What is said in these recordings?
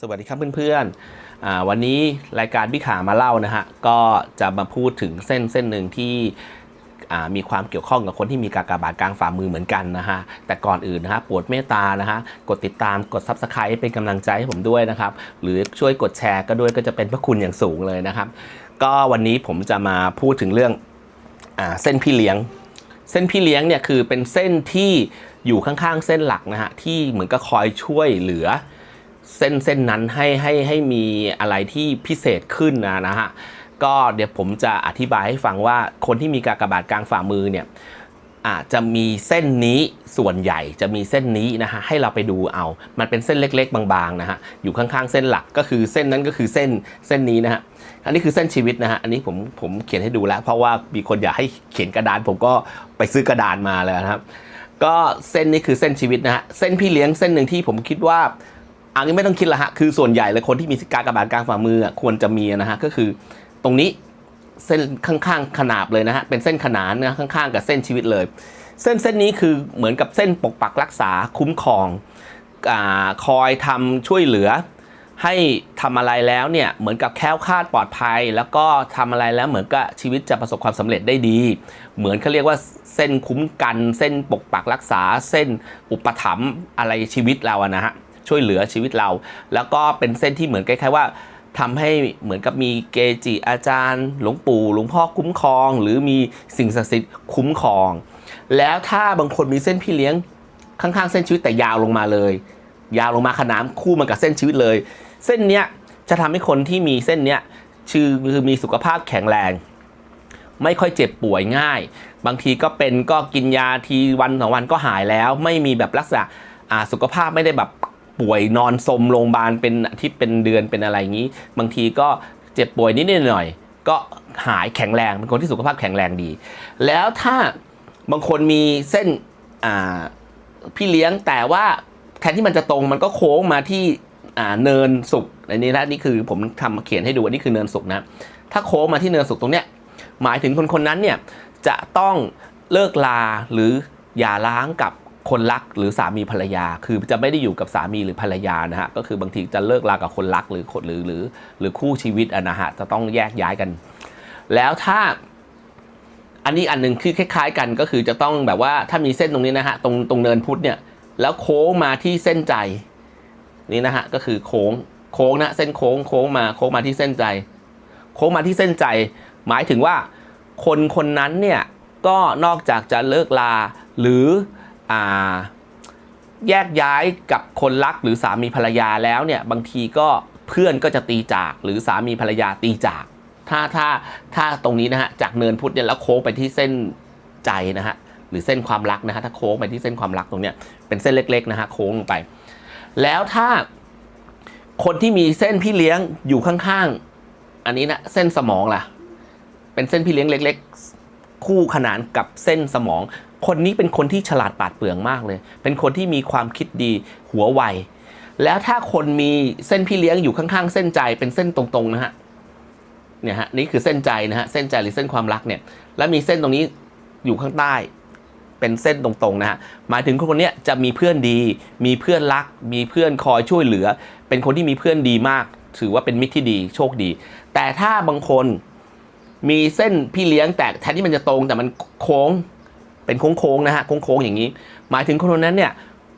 สวัสดีครับเพื่อนๆอ่าวันนี้รายการพี่ขามาเล่านะฮะ ก็จะมาพูดถึงเส้นเส้นหนึ่งที่มีความเกี่ยวข้องกับคนที่มีกากบาทกลางฝ่ามือเหมือนกันนะฮะ แต่ก่อนอื่นนะฮะโปรดเมตตานะฮะ กดติดตามกด Subscribe เป็นกำลังใจให้ผมด้วยนะครับ หรือช่วยกดแชร์ก็ด้วยก็จะเป็นพระคุณอย่างสูงเลยนะครับ ก็วันนี้ผมจะมาพูดถึงเรื่องอเส้นพี่เลี้ยง เส้นพี่เลี้ยงเนี่ยคือเป็นเส้นที่อยู่ข้างๆเส้นหลักนะฮะที่เหมือนกับคอยช่วยเหลือ เส้นเส้นนั้นให้ให้ให้มีอะไรที่พิเศษขึ้นนะนะฮะก็เดี๋ยวผมจะอธิบายให้ฟังว่าคนที่มีกากบาทกลางฝ่ามือเนี่ยอาจจะมีเส้นนี้ส่วนใหญ่จะมีเส้นนี้นะฮะให้เราไปดูเอา มันเป็นเส้นเล็ก ๆ บางๆนะฮะอยู่ข้างๆเส้นหลักก็คือเส้นนั้นก็คือเส้นเส้นนี้นะฮะอันนี้คือเส้นชีวิตนะฮะอันนี้ผมผมเขียนให้ดูแล้ว เพราะว่ามีคนอยากให้เขียนกระดาน ผมก็ไปซื้อกระดานมาเลยนะครับ ก็เส้นนี้คือเส้นชีวิตนะฮะเส้นพี่เลี้ยงเส้นหนึ่งที่ผมคิดว่า อันนี้ไม่ต้องคิดละฮะ คือส่วนใหญ่เลยคนที่มีกากบาทกลางฝ่ามือควรจะมีนะฮะ ก็คือตรงนี้เส้นข้างๆขนาบเลยนะฮะ เป็นเส้นขนานนะข้างๆ กับเส้นชีวิตเลย เส้นเส้นนี้คือเหมือนกับเส้นปกปักรักษาคุ้มครองอคอยทำช่วยเหลือ ให้ทำอะไรแล้วเนี่ยเหมือนกับแค้วคาดปลอดภัย แล้วก็ทำอะไรแล้วเหมือนกับชีวิตจะประสบความสำเร็จได้ดี เหมือนเขาเรียกว่าเส้นคุ้มกัน เส้นปกปักรักษา เส้นอุปถัมภ์อะไรชีวิตเราอะนะฮะ ช่วยเหลือชีวิตเรา แล้วก็เป็นเส้นที่เหมือนคล้ายๆว่าทำให้เหมือนกับมีเกจิอาจารย์ หลวงปู่หลวงพ่อคุ้มครอง หรือมีสิ่งศักดิ์สิทธิ์คุ้มครอง แล้วถ้าบางคนมีเส้นพี่เลี้ยงข้างๆ เส้นชีวิตแต่ยาวลงมาเลย ยาวลงมาขนานคู่มากับเส้นชีวิตเลย เส้นเนี้ยจะทำให้คนที่มีเส้นเนี้ยชื่อคือมีสุขภาพแข็งแรง ไม่ค่อยเจ็บป่วยง่าย บางทีก็เป็นก็กินยาทีวันสองวันก็หายแล้ว ไม่มีแบบลักษณะอ่าสุขภาพไม่ได้แบบ ป่วยนอนสมโรงพยาบาลเป็นอาทิตย์เป็นเดือนเป็นอะไรอย่างนี้ บางทีก็เจ็บป่วยนิดๆหน่อยๆก็หายแข็งแรงเป็นคนที่สุขภาพแข็งแรงดี แล้วถ้าบางคนมีเส้นพี่เลี้ยงแต่ว่าแทนที่มันจะตรงมันก็โค้งมาที่เนินสุกอันนี้นะนี่คือผมทำเขียนให้ดูอันนี้คือเนินสุกนะถ้าโค้งมาที่เนินสุกตรงเนี้ยหมายถึงคนคนนั้นเนี่ยจะต้องเลิกลาหรือหย่าร้างกับ คนรักหรือสามีภรรยา คือจะไม่ได้อยู่กับสามีหรือภรรยานะฮะก็คือบางทีจะเลิกลากับคนรักหรือคนหรือหรือหรือคู่ชีวิตอะนะฮะจะต้องแยกย้ายกัน แล้วถ้าอันนี้อันหนึ่งคือคล้าย ๆ กันก็คือจะต้องแบบว่าถ้ามีเส้นตรงนี้นะฮะตรงตรงเนินพุทธเนี่ยแล้วโค้งมาที่เส้นใจนี่นะฮะก็คือโค้งโค้งนะเส้นโค้งโค้งมาโค้งมาที่เส้นใจ โค้งมาที่เส้นใจ หมายถึงว่า คนคนนั้นเนี่ยก็นอกจากจะเลิกลาหรือ แยกย้ายกับคนรักหรือสามีภรรยาแล้วเนี่ยบางทีก็เพื่อนก็จะตีจากหรือสามีภรรยาตีจาก ถ้าถ้าถ้าตรงนี้นะฮะจากเนินพุทธเนี่ยแล้วโค้งไปที่เส้นใจนะฮะหรือเส้นความรักนะฮะถ้าโค้งไปที่เส้นความรักตรงเนี้ยเป็นเส้นเล็กๆนะฮะโค้งลงไป แล้วถ้าคนที่มีเส้นพี่เลี้ยงอยู่ข้างๆ อันนี้นะเส้นสมองล่ะ เป็นเส้นพี่เลี้ยงเล็ก ๆ คู่ขนานกับเส้นสมอง คนนี้เป็นคนที่ฉลาดปาดเปรื่องมากเลย เป็นคนที่มีความคิดดีหัวไว แล้วถ้าคนมีเส้นพี่เลี้ยงอยู่ข้างๆ เส้นใจเป็นเส้นตรงๆนะฮะ เนี่ยฮะนี่คือเส้นใจนะฮะ เส้นใจหรือเส้นความรักเนี่ย แล้วมีเส้นตรงนี้อยู่ข้างใต้ เป็นเส้นตรงๆนะฮะ หมายถึงคนคนนี้จะมีเพื่อนดี มีเพื่อนรัก มีเพื่อนคอยช่วยเหลือ เป็นคนที่มีเพื่อนดีมาก ถือว่าเป็นมิตรที่ดี โชคดี แต่ถ้าบางคนมีเส้นพี่เลี้ยงแต่แทนที่มันจะตรงแต่มันโค้ง เป็นโค้งๆนะฮะโค้งๆอย่างนี้ หมายถึงคนคนนั้นเนี่ย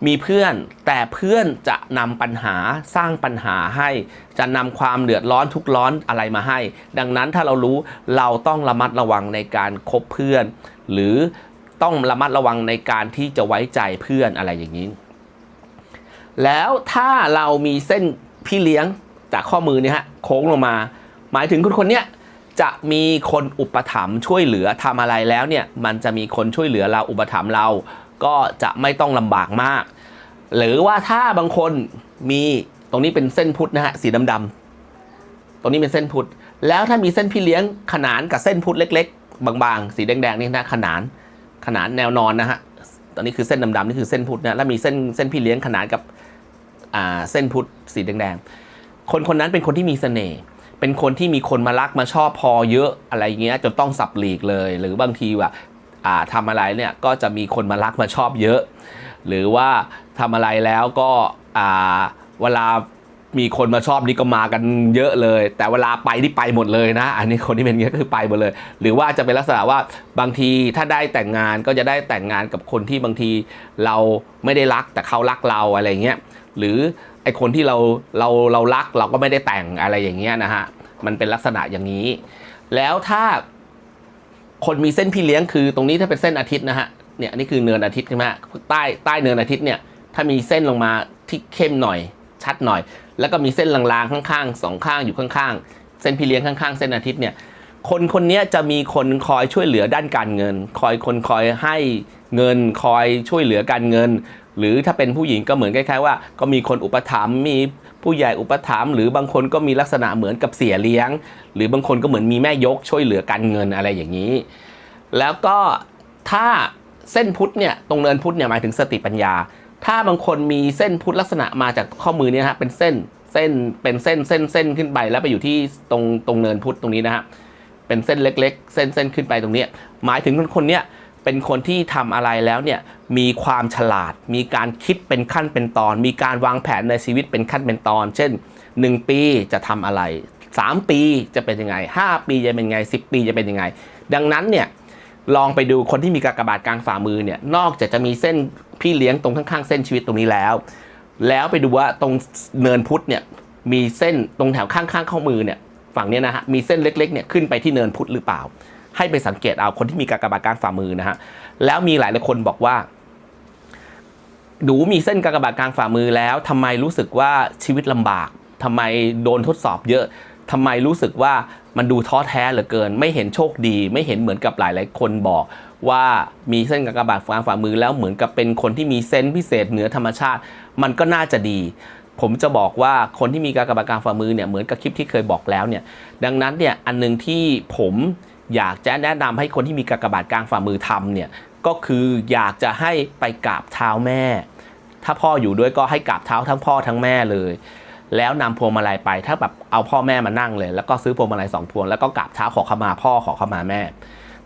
มีเพื่อนแต่เพื่อนจะนำปัญหาสร้างปัญหาให้ จะนำความเดือดร้อนทุกข์ร้อนอะไรมาให้ ดังนั้นถ้าเรารู้เราต้องระมัดระวังในการคบเพื่อน หรือต้องระมัดระวังในการที่จะไว้ใจเพื่อนอะไรอย่างนี้ แล้วถ้าเรามีเส้นพี่เลี้ยงจากข้อมือเนี่ยฮะโค้งลงมา หมายถึงคนคนเนี้ย จะมีคนอุปถัมภ์ช่วยเหลือทำอะไรแล้วเนี่ยมันจะมีคนช่วยเหลือเราอุปถัมภ์เรา ก็จะไม่ต้องลำบากมาก หรือว่าถ้าบางคนมีตรงนี้เป็นเส้นพุทธนะฮะสีดำๆตรงนี้เป็นเส้นพุทธแล้วถ้ามีเส้นพี่เลี้ยงขนานกับเส้นพุทธเล็ก ๆ บางๆ สีแดงๆนี่นะขนานขนานแนวนอนนะฮะตอนนี้คือเส้นดำๆนี่คือเส้นพุทธนะแล้วมีเส้นเส้นพี่เลี้ยงขนานกับอ่าเส้นพุทธสีแดงๆคนคนนั้นเป็นคนที่มีเสน่ห์ เป็นคนที่มีคนมารักมาชอบพอเยอะอะไรเงี้ยจนต้องสับหลีกเลย หรือบางทีว่าทำอะไรเนี่ยก็จะมีคนมารักมาชอบเยอะ หรือว่าทำอะไรแล้วก็เวลามีคนมาชอบนี่ก็มากันเยอะเลย แต่เวลาไปนี่ไปหมดเลยนะ อันนี้คนที่เป็นอย่างนี้ก็คือไปหมดเลย หรือว่าจะเป็นลักษณะว่าบางทีถ้าได้แต่งงานก็จะได้แต่งงานกับคนที่บางทีเราไม่ได้รักแต่เขารักเราอะไรเงี้ยหรือ ไอคนที่เราเราเรารักเราก็ไม่ได้แต่งอะไรอย่างเงี้ยนะฮะมันเป็นลักษณะอย่างนี้ แล้วถ้าคนมีเส้นพี่เลี้ยงคือตรงนี้ถ้าเป็นเส้นอาทิตย์นะฮะเนี่ยนี่คือเนินอาทิตย์ใช่ไหมใต้ใต้เนินอาทิตย์เนี่ยถ้ามีเส้นลงมาที่เข้มหน่อย ชัดหน่อย แล้วก็มีเส้นลางๆข้างๆสองข้างอยู่ข้างๆ เส้นพี่เลี้ยงข้างๆ เส้นอาทิตย์เนี่ยคนคนนี้จะมีคนคอยช่วยเหลือด้านการเงิน คอยคนคอยให้เงิน คอยช่วยเหลือการเงิน หรือถ้าเป็นผู้หญิงก็เหมือนคล้ายๆว่าก็มีคนอุปถัมภ์มีผู้ใหญ่อุปถัมภ์หรือบางคนก็มีลักษณะเหมือนกับเสียเลี้ยง หรือบางคนก็เหมือนมีแม่ยกช่วยเหลือการเงินอะไรอย่างนี้ แล้วก็ถ้าเส้นพุทธเนี่ยตรงเนินพุทธเนี่ยหมายถึงสติปัญญา ถ้าบางคนมีเส้นพุทธลักษณะมาจากข้อมือเนี่ยฮะเป็นเส้นเส้นเป็นเส้นเส้นเส้นขึ้นไปแล้วไปอยู่ที่ตรงตรงเนินพุทธตรงนี้นะฮะเป็นเส้นเล็ก ๆ เส้นเส้นขึ้นไปตรงเนี้ยหมายถึงคนคนเนี้ย เป็นคนที่ทำอะไรแล้วเนี่ยมีความฉลาด มีการคิดเป็นขั้นเป็นตอน มีการวางแผนในชีวิตเป็นขั้นเป็นตอน เช่น 1 ปีจะทำอะไร 3 ปีจะเป็นยังไง 5 ปีจะเป็นยังไง 10 ปีจะเป็นยังไง ดังนั้นเนี่ยลองไปดูคนที่มีกากบาทกลางฝ่ามือเนี่ยนอกจากจะมีเส้นพี่เลี้ยงตรงข้างๆ เส้นชีวิตตรงนี้แล้ว แล้วไปดูว่าตรงเนินพุทธเนี่ยมีเส้นตรงแถวข้างๆข้อมือเนี่ยฝั่งนี้นะฮะมีเส้นเล็กๆเนี่ยขึ้นไปที่เนินพุทธหรือเปล่า ให้ไปสังเกตเอาคนที่มีกากบาทกลางฝ่ามือนะฮะแล้วมีหลายหลายคนบอกว่าดูมีเส้นกากบาทกลางฝ่ามือแล้วทำไมรู้สึกว่าชีวิตลำบากทำไมโดนทดสอบเยอะทำไมรู้สึกว่ามันดูท้อแท้เหลือเกิน ไม่เห็นโชคดี ไม่เห็นเหมือนกับหลายๆคนบอกว่ามีเส้นกากบาทกลางฝ่ามือแล้วเหมือนกับเป็นคนที่มีเซนพิเศษเหนือธรรมชาติ มันก็น่าจะดี ผมจะบอกว่าคนที่มีกากบาทกลางฝ่ามือเนี่ยเหมือนกับคลิปที่เคยบอกแล้วเนี่ยดังนั้นเนี่ยอันหนึงที่ผม อยากจะแนะนำให้คนที่มีกากบาทกลางฝ่ามือทำเนี่ยก็คืออยากจะให้ไปกราบเท้าแม่ ถ้าพ่ออยู่ด้วยก็ให้กราบเท้าทั้งพ่อทั้งแม่เลย แล้วนำพวงมาลัยไป ถ้าแบบเอาพ่อแม่มานั่งเลย แล้วก็ซื้อพวงมาลัยสองพวงแล้วก็กราบเท้าขอขมาพ่อขอขมาแม่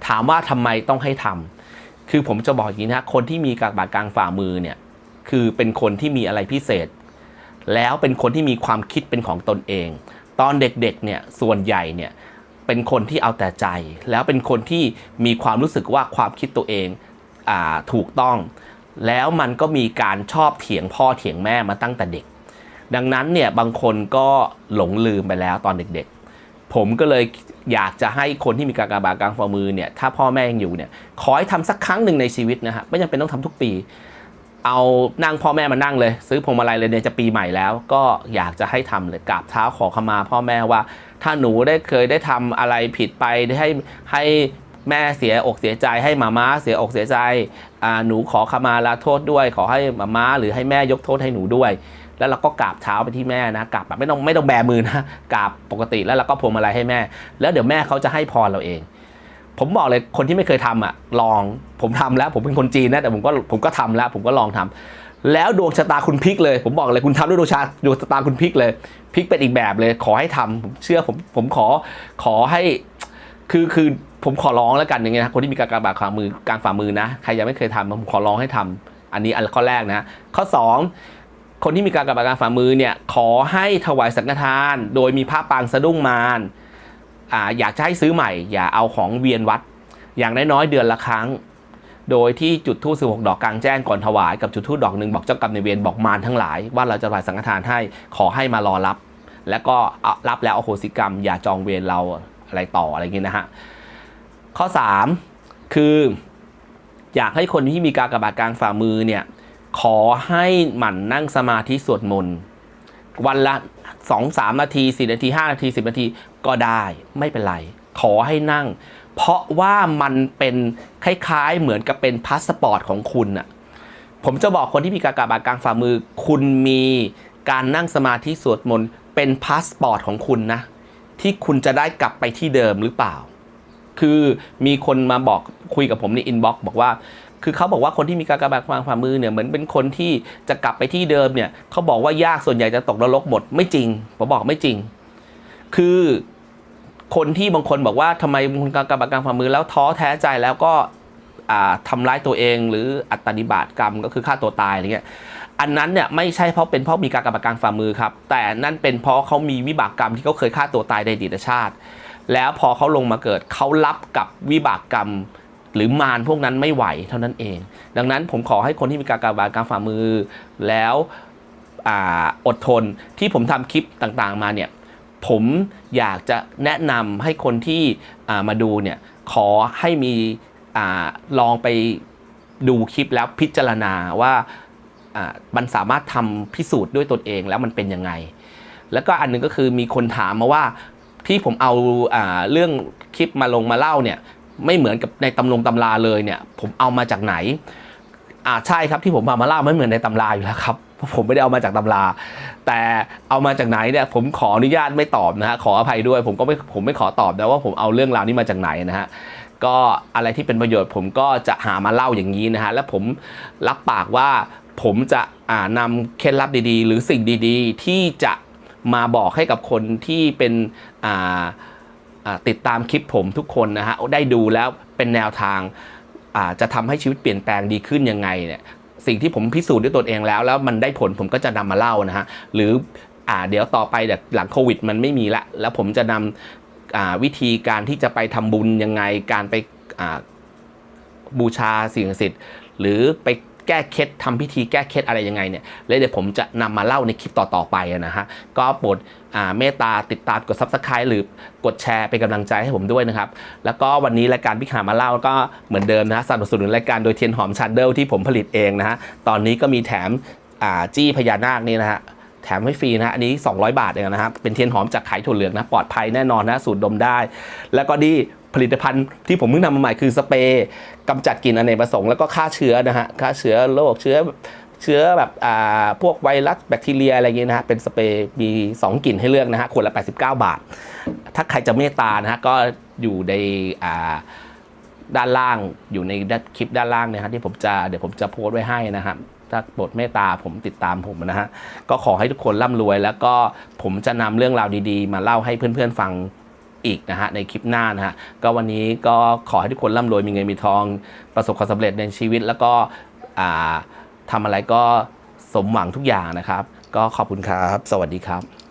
ถามว่าทำไมต้องให้ทำคือผมจะบอกอย่างนี้นะคนที่มีกากบาทกลางฝ่ามือเนี่ยคือเป็นคนที่มีอะไรพิเศษ แล้วเป็นคนที่มีความคิดเป็นของตนเอง ตอนเด็กๆเนี่ยส่วนใหญ่เนี่ย เป็นคนที่เอาแต่ใจ แล้วเป็นคนที่มีความรู้สึกว่าความคิดตัวเองอถูกต้อง แล้วมันก็มีการชอบเถียงพ่อเถียงแม่มาตั้งแต่เด็ก ดังนั้นเนี่ยบางคนก็หลงลืมไปแล้วตอนเด็กๆ ผมก็เลยอยากจะให้คนที่มีการกบากลางฝ่ามือเนี่ยถ้าพ่อแม่ยังอยู่เนี่ยขอให้ทำสักครั้งหนึ่งในชีวิตนะฮะไม่จำเป็นต้องทำทุกปีเอานั่งพ่อแม่มานั่งเลย ซื้อพวงมาลัยเลยเนี่ยจะปีใหม่แล้ว ก็อยากจะให้ทำเลยกราบเท้าขอขมาพ่อแม่ว่า ถ้าหนูได้เคยได้ทำอะไรผิดไปได้ให้ให้แม่เสียอกเสียใจให้มาม่าเสียอกเสียใจอ่าหนูขอขมาลาโทษด้วย ขอให้มาม่าหรือให้แม่ยกโทษให้หนูด้วย แล้วเราก็กราบเท้าไปที่แม่นะกราบแบบไม่ต้องไม่ต้องแบมือนะกราบปกติแล้วเราก็พวงมาลัยให้แม่ แล้วเดี๋ยวแม่เขาจะให้พรเราเอง ผมบอกเลยคนที่ไม่เคยทำอะลองผมทำแล้ว ผมเป็นคนจีนนะแต่ผมก็ผมก็ทำแล้ว ผมก็ลองทำ แล้วดวงชะตาคุณพลิกเลย ผมบอกเลยคุณทำด้วยดวงชะดวงชะตาคุณพลิกเลยพลิกเป็นอีกแบบเลย ขอให้ทำผมเชื่อผมผมขอขอให้คือคือผมขอร้องแล้วกันอย่างเงี้ยนะคนที่มีการกระบาดฝ่ามือกลางฝ่ามือนะใครยังไม่เคยทำผมขอร้องให้ทำอันนี้อันข้อแรกนะข้อสองคนที่มีการกระบาดกลางฝ่ามือเนี่ยขอให้ถวายสังฆทาน โดยมีผ้าปางสะดุ้งมารอ่าอยากจะให้ซื้อใหม่ อย่าเอาของเวียนวัด อย่างน้อยๆเดือนละครั้ง โดยที่จุดทูบสิบหกดอกกลางแจ้งก่อนถวายกับจุดทูบดอกหนึ่งบอกเจ้ากรรมในเวรบอกมารทั้งหลาย ว่าเราจะถวายสังฆทานให้ขอให้มารอรับ แล้วก็รับแล้วอโหสิกรรม อย่าจองเวรเราอะไรต่ออะไรอย่างงี้นะฮะข้อ 3 คืออยากให้คนที่มีการกระบาดกลางฝ่ามือเนี่ยขอให้หมั่นนั่งสมาธิสวดมนต์วันละ 2-3 นาที 4 นาที 5 นาที 10 นาทีก็ได้ไม่เป็นไร ขอให้นั่ง เพราะว่ามันเป็นคล้ายๆ เหมือนกับเป็นพาสปอร์ตของคุณอะผมจะบอกคนที่มีการกระบาดกลางฝ่ามือ คุณมีการนั่งสมาธิสวดมนต์เป็นพาสปอร์ตของคุณนะ ที่คุณจะได้กลับไปที่เดิมหรือเปล่า คือมีคนมาบอกคุยกับผมในอินบ็อกซ์บอกว่า คือเขาบอกว่าคนที่มีการกระบาดฝ่ามือเนี่ยเหมือนเป็นคนที่จะกลับไปที่เดิมเนี่ยเขาบอกว่ายากส่วนใหญ่จะตกนรกหมดไม่จริงผมบอกไม่จริง คือ คนที่บางคนบอกว่าทำไมคุณการกระบาดกางฝ่ามือแล้วท้อแท้ใจแล้วก็อ่าทำร้ายตัวเองหรืออัตตานิบาตกรรมก็คือฆ่าตัวตายอะไรเงี้ยอันนั้นเนี่ยไม่ใช่เพราะเป็นเพราะมีการกรรมการฝ่ามือครับ แต่นั่นเป็นเพราะเขามีวิบากกรรมที่เขาเคยฆ่าตัวตายในอดีตชาติ แล้วพอเขาลงมาเกิดเขารับกับวิบากกรรม หรือมารพวกนั้นไม่ไหวเท่านั้นเอง ดังนั้นผมขอให้คนที่มีการกรรมการฝ่ามือแล้วออดทนที่ผมทำคลิปต่างๆมาเนี่ย ผมอยากจะแนะนำให้คนที่มาดูเนี่ยขอให้มีอลองไปดูคลิปแล้วพิจารณาว่ามันสามารถทำพิสูจน์ด้วยตนเองแล้วมันเป็นยังไง แล้วก็อันหนึงก็คือมีคนถามมาว่าที่ผมเอาอาเรื่องคลิปมาลงมาเล่าเนี่ยไม่เหมือนกับในตำลงตำราเลยเนี่ยผมเอามาจากไหน อ่าใช่ครับที่ผมเอามาเล่าไม่เหมือนในตำราอยู่แล้วครับเพราะผมไม่ได้เอามาจากตำรา แต่เอามาจากไหนเนี่ยผมขออนุญาตไม่ตอบนะฮะขออภัยด้วยผมก็ไม่ผมไม่ขอตอบนะว่าผมเอาเรื่องราวนี้มาจากไหนนะฮะก็อะไรที่เป็นประโยชน์ผมก็จะหามาเล่าอย่างนี้นะฮะและผมรับปากว่าผมจะอ่านำเคล็ดลับดีๆ หรือสิ่งดีๆ ที่จะมาบอกให้กับคนที่เป็นอ่าอ่าติดตามคลิปผมทุกคนนะฮะได้ดูแล้วเป็นแนวทาง จะทำให้ชีวิตเปลี่ยนแปลงดีขึ้นยังไงเนี่ยสิ่งที่ผมพิสูจน์ด้วยตนเองแล้ว แล้วมันได้ผลผมก็จะนำมาเล่านะฮะหรืออ่าเดี๋ยวต่อไปเดี๋ยวหลังโควิด มันไม่มีละแล้วผมจะนำอ่าวิธีการที่จะไปทำบุญยังไงการไปบูชาสิ่งศักดิ์สิทธิ์หรือไป แก้เคล็ดทำพิธีแก้เคล็ดอะไรยังไงเนี่ยแล้วเดี๋ยวผมจะนำมาเล่าในคลิปต่อๆไปนะฮะก็โปรดเมตตาติดตามกด subscribe หรือกดแชร์เป็นกำลังใจให้ผมด้วยนะครับ แล้วก็วันนี้รายการพิขามาเล่าก็เหมือนเดิมนะสนับสนุนรายการโดยเทียนหอมชันเดิลที่ผมผลิตเองนะฮะตอนนี้ก็มีแถมจี้พญานาคนี่นะฮะแถมให้ฟรีนะฮะอันนี้ 200 บาทเองนะครับเป็นเทียนหอมจากไข่ถั่วเหลืองนะปลอดภัยแน่นอนนะสูตรดมได้ แล้วก็ดี ผลิตภัณฑ์ที่ผมเพิ่งทำมาใหม่คือสเปรย์กำจัดกลิ่นอเนกประสงค์แล้วก็ฆ่าเชื้อนะฮะฆ่าเชื้อโรคเชื้อเชื้อแบบอ่าพวกไวรัสแบคทีเรียอะไรอย่างเงี้ยนะฮะเป็นสเปรย์มี 2กลิ่นให้เลือกนะฮะขวดละ 89 บาท ถ้าใครจะเมตตานะฮะก็อยู่ในอ่าด้านล่างอยู่ในคลิปด้านล่างนยฮะที่ผมจะเดี๋ยวผมจะโพสต์ไว้ให้นะครับถ้าโปรดเมตตาผมติดตามผมนะฮะก็ขอให้ทุกคนร่ำรวย แล้วก็ผมจะนำเรื่องราวดีๆ มาเล่าให้เพื่อนๆฟัง อีกนะฮะในคลิปหน้านะฮะก็วันนี้ก็ขอให้ทุกคนร่ำรวยมีเงินมีทอง ประสบความสำเร็จในชีวิต แล้วก็ทำอะไรก็สมหวังทุกอย่างนะครับ ก็ขอบคุณครับ สวัสดีครับ